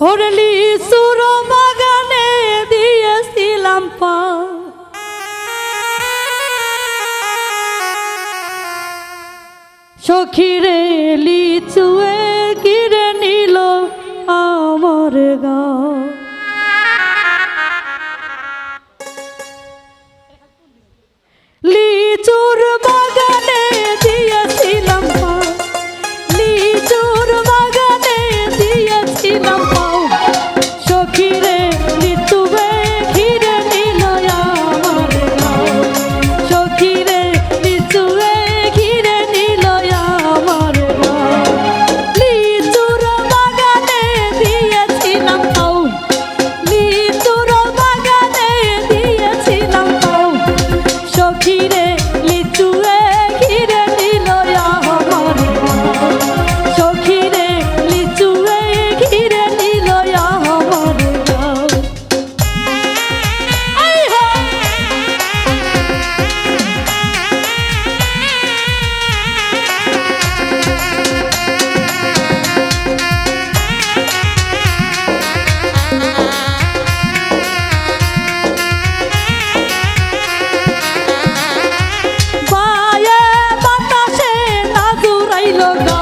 ওরলি সুর বাগানে দিয়েছিলাম পা। সখিরে লিচুয়ে lo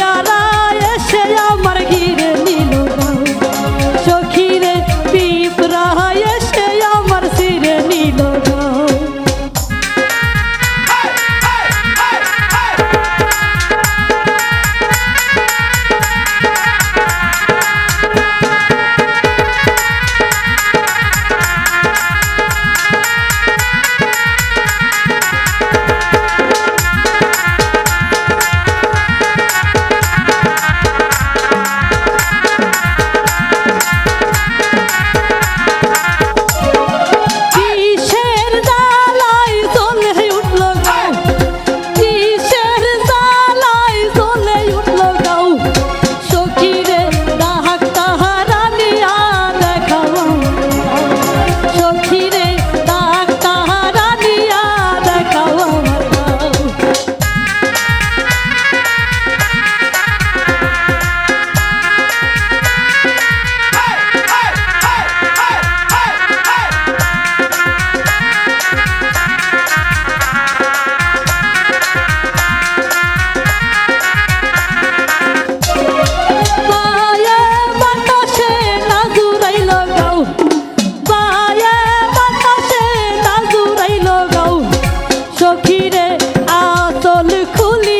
ya চল খুলি